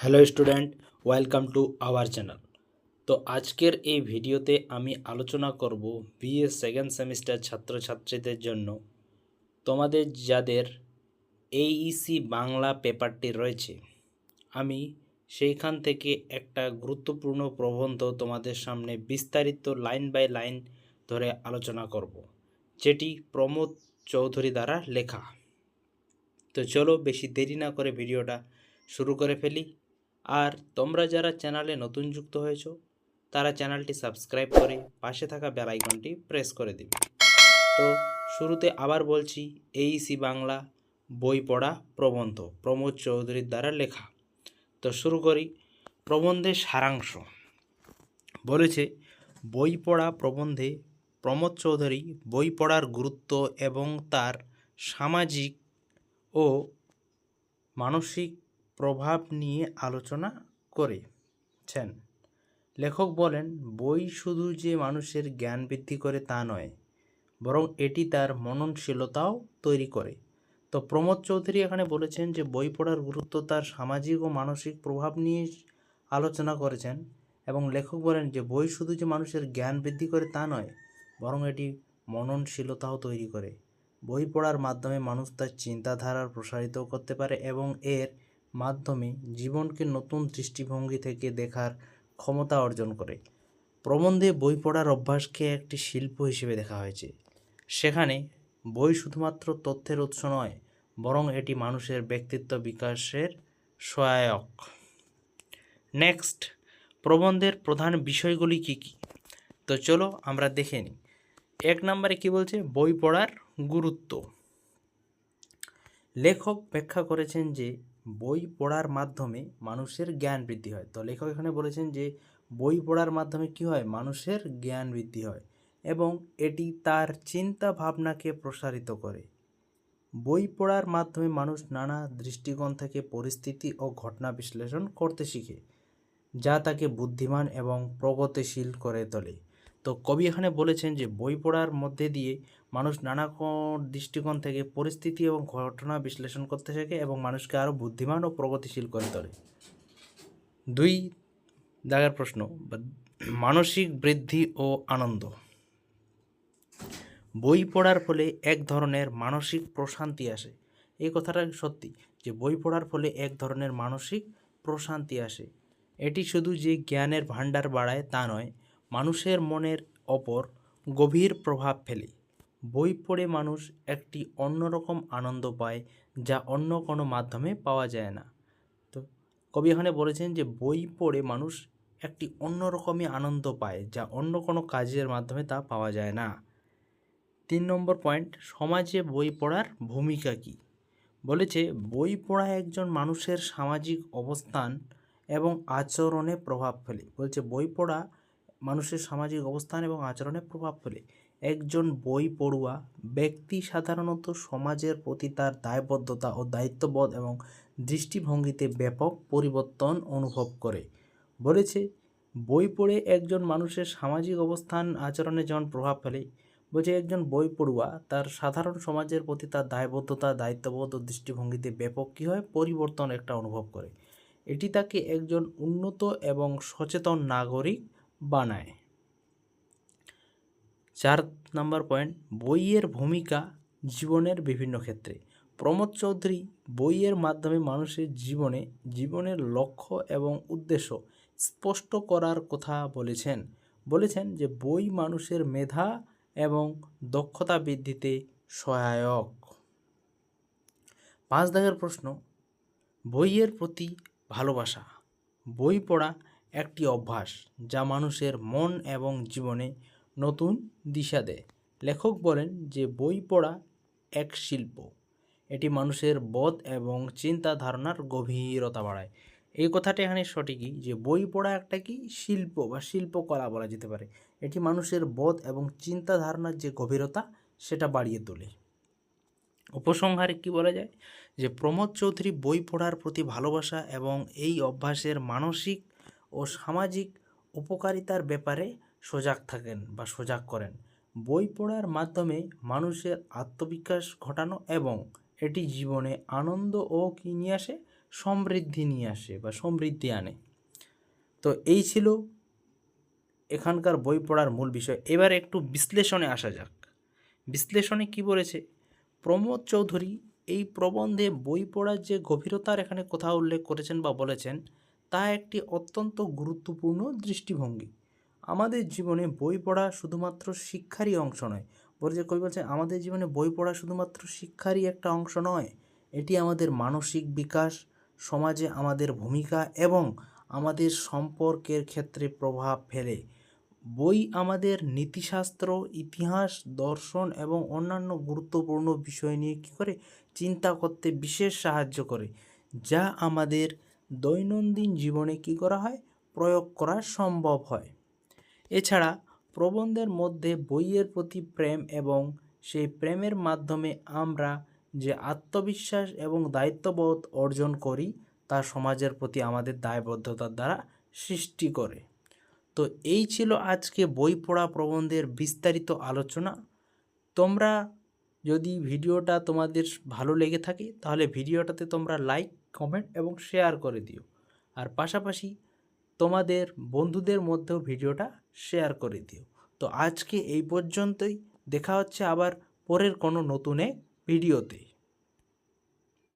Hello student, welcome to our channel. তো আজকের এই ভিডিওতে আমি আলোচনা করব বিএ সেকেন্ড সেমিস্টার ছাত্রছাত্রীদের জন্য। তোমাদের যাদের এইইসি বাংলা পেপারটি রয়েছে, আমি সেইখান থেকে একটা গুরুত্বপূর্ণ প্রবন্ধ তোমাদের সামনে বিস্তারিত লাইন বাই লাইন ধরে আলোচনা করব, যেটি প্রমোদ চৌধুরী দ্বারা লেখা। তো চলো বেশি দেরি না করে ভিডিওটা শুরু করে ফেলি। আর তোমরা যারা চ্যানেলে নতুন যুক্ত হয়েছো, তারা চ্যানেলটি সাবস্ক্রাইব করে পাশে থাকা বেল আইকনটি প্রেস করে দিবে। তো শুরুতে আবার বলছি এইসি বাংলা বই পড়া প্রবন্ধ, প্রমোদ চৌধুরীর দ্বারা লেখা। তো শুরু করি, প্রবন্ধের সারাংশ। বলেছে, বই পড়া প্রবন্ধে প্রমোদ চৌধুরী বই পড়ার গুরুত্ব এবং তার সামাজিক ও মানসিক প্রভাব নিয়ে আলোচনা করেছেন। লেখক বলেন, বই শুধু যে মানুষের জ্ঞান বৃদ্ধি করে তা নয়, বরং এটি তার মননশীলতাও তৈরি করে। তো প্রমোদ চৌধুরী এখানে বলেছেন যে, বই পড়ার গুরুত্ব তার সামাজিক ও মানসিক প্রভাব নিয়ে আলোচনা করেছেন এবং লেখক বলেন যে, বই শুধু যে মানুষের জ্ঞান বৃদ্ধি করে তা নয়, বরং এটি মননশীলতাও তৈরি করে। বই পড়ার মাধ্যমে মানুষ তার চিন্তাধারার প্রসারিত করতে পারে এবং এর মাধ্যমে জীবনকে নতুন দৃষ্টিভঙ্গি থেকে দেখার ক্ষমতা অর্জন করে। প্রবন্ধে বই পড়ার অভ্যাসকে একটি শিল্প হিসেবে দেখা হয়েছে। সেখানে বই শুধুমাত্র তথ্যের উৎস নয়, বরং এটি মানুষের ব্যক্তিত্ব বিকাশের সহায়ক। নেক্সট, প্রবন্ধের প্রধান বিষয়গুলি কী কী? তো চলো আমরা দেখে নিই। এক নম্বরে কি বলছে? বই পড়ার গুরুত্ব। লেখক ব্যাখ্যা করেছেন যে বই পড়ার মাধ্যমে মানুষের জ্ঞান বৃদ্ধি হয়। তো লেখক এখানে বলেছেন যে, বই পড়ার মাধ্যমে কি হয়? মানুষের জ্ঞান বৃদ্ধি হয় এবং এটি তার চিন্তা ভাবনাকে প্রসারিত করে। বই পড়ার মাধ্যমে মানুষ নানা দৃষ্টিকোণ থেকে পরিস্থিতি ও ঘটনা বিশ্লেষণ করতে শিখে, যা তাকে বুদ্ধিমান এবং প্রগতিশীল করে তোলে। তো কবি এখানে বলেছেন যে, বই পড়ার মধ্যে দিয়ে মানুষ নানা দৃষ্টিকোণ থেকে পরিস্থিতি এবং ঘটনা বিশ্লেষণ করতে শেখে এবং মানুষকে আরও বুদ্ধিমান ও প্রগতিশীল করে তোলে। দুই দাগের প্রশ্ন মানসিক বৃদ্ধি ও আনন্দ। বই পড়ার ফলে এক ধরনের মানসিক প্রশান্তি আসে। এই কথাটা সত্যি যে, বই পড়ার ফলে এক ধরনের মানসিক প্রশান্তি আসে। এটি শুধু যে জ্ঞানের ভাণ্ডার বাড়ায় তা নয় মানুষের মনের ওপর গভীর প্রভাব ফেলে। বই পড়ে মানুষ একটি অন্যরকম আনন্দ পায় যা অন্য কোনো মাধ্যমে পাওয়া যায় না। তো কবি এখানে বলেছেন যে, বই পড়ে মানুষ একটি অন্যরকমই আনন্দ পায় যা অন্য কোনো কাজের মাধ্যমে তা পাওয়া যায় না। তিন নম্বর পয়েন্ট, সমাজে বই পড়ার ভূমিকা কী? বলেছে, বই পড়া একজন মানুষের সামাজিক অবস্থান এবং আচরণে প্রভাব ফেলে। বলছে, বই পড়া মানুষের সামাজিক অবস্থান এবং আচরণে প্রভাব ফেলে। একজন বই পড়ুয়া ব্যক্তি সাধারণত সমাজের প্রতি তার দায়বদ্ধতা ও দায়িত্ববোধ এবং দৃষ্টিভঙ্গিতে ব্যাপক পরিবর্তন অনুভব করে। বলেছে, বই পড়ে একজন মানুষের সামাজিক অবস্থান, আচরণে যেমন প্রভাব ফেলে, বলছে একজন বই পড়ুয়া তার সাধারণ সমাজের প্রতি তার দায়বদ্ধতা, দায়িত্ববোধ ও দৃষ্টিভঙ্গিতে ব্যাপক কী হয়? পরিবর্তন একটা অনুভব করে। এটি তাকে একজন উন্নত এবং সচেতন নাগরিক বানায়। চার নম্বর পয়েন্ট, বইয়ের ভূমিকা জীবনের বিভিন্ন ক্ষেত্রে। প্রমোদ চৌধুরী বইয়ের মাধ্যমে মানুষের জীবনে জীবনের লক্ষ্য এবং উদ্দেশ্য স্পষ্ট করার কথা বলেছেন। বলেছেন যে, বই মানুষের মেধা এবং দক্ষতা বৃদ্ধিতে সহায়ক। পাঁচ দাগের প্রশ্ন, বইয়ের প্রতি ভালোবাসা। বই পড়া একটি অভ্যাস যা মানুষের মন এবং জীবনে নতুন দিশা দেয়। লেখক বলেন যে বই পড়া এক শিল্প। এটি মানুষের বোধ এবং চিন্তা ধারণার গভীরতা বাড়ায়। এই কথাটা এখানে সঠিকই যে বই পড়া একটা কি শিল্প বা শিল্পকলা বলা যেতে পারে। এটি মানুষের বোধ এবং চিন্তা ধারণার যে গভীরতা, সেটা বাড়িয়ে তোলে। উপসংহারে কি বলা যায়? যে প্রমোদ চৌধুরী বই পড়ার প্রতি ভালোবাসা এবং এই অভ্যাসের মানসিক ও সামাজিক উপকারিতার ব্যাপারে সজাগ থাকেন বা সজাগ করেন। বই পড়ার মাধ্যমে মানুষের আত্মবিকাশ ঘটানো এবং এটি জীবনে আনন্দ ও কী নিয়ে আসে? সমৃদ্ধি নিয়ে আসে বা সমৃদ্ধি আনে। তো এই ছিল এখানকার বই পড়ার মূল বিষয়। এবার একটু বিশ্লেষণে আসা যাক। বিশ্লেষণে কি বলেছে? প্রমোদ চৌধুরী এই প্রবন্ধে বই পড়ার যে গভীরতার এখানে কথা উল্লেখ করেছেন বা বলেছেন তা একটি অত্যন্ত গুরুত্বপূর্ণ দৃষ্টিভঙ্গি। আমাদের জীবনে বই পড়া শুধুমাত্র শিক্ষারই অংশ নয় বলছে কবি বলছে আমাদের জীবনে বই পড়া শুধুমাত্র শিক্ষারই একটা অংশ নয়, এটি আমাদের মানসিক বিকাশ, সমাজে আমাদের ভূমিকা এবং আমাদের সম্পর্কের ক্ষেত্রে প্রভাব ফেলে। বই আমাদের নীতিশাস্ত্র, ইতিহাস, দর্শন এবং অন্যান্য গুরুত্বপূর্ণ বিষয় নিয়ে কী করে চিন্তা করতে বিশেষ সাহায্য করে, যা আমাদের দৈনন্দিন জীবনে কী করা হয়? প্রয়োগ করা সম্ভব হয়। এছাড়া, প্রবন্ধের মধ্যে বইয়ের প্রতি প্রেম এবং সেই প্রেমের মাধ্যমে আমরা যে আত্মবিশ্বাস এবং দায়িত্ববোধ অর্জন করি, তা সমাজের প্রতি আমাদের দায়বদ্ধতার দ্বারা সৃষ্টি করে। তো এই ছিল আজকে বই পড়া প্রবন্ধের বিস্তারিত আলোচনা। তোমরা যদি ভিডিওটা তোমাদের ভালো লেগে থাকে, তাহলে ভিডিওটাতে তোমরা লাইক কমেন্ট এবং শেয়ার করে দিও। আর পাশাপাশি তোমাদের বন্ধুদের মধ্যেও ভিডিওটা শেয়ার করে দিও। তো আজকে এই পর্যন্তই। দেখা হচ্ছে আবার পরের কোনো নতুন ভিডিওতে।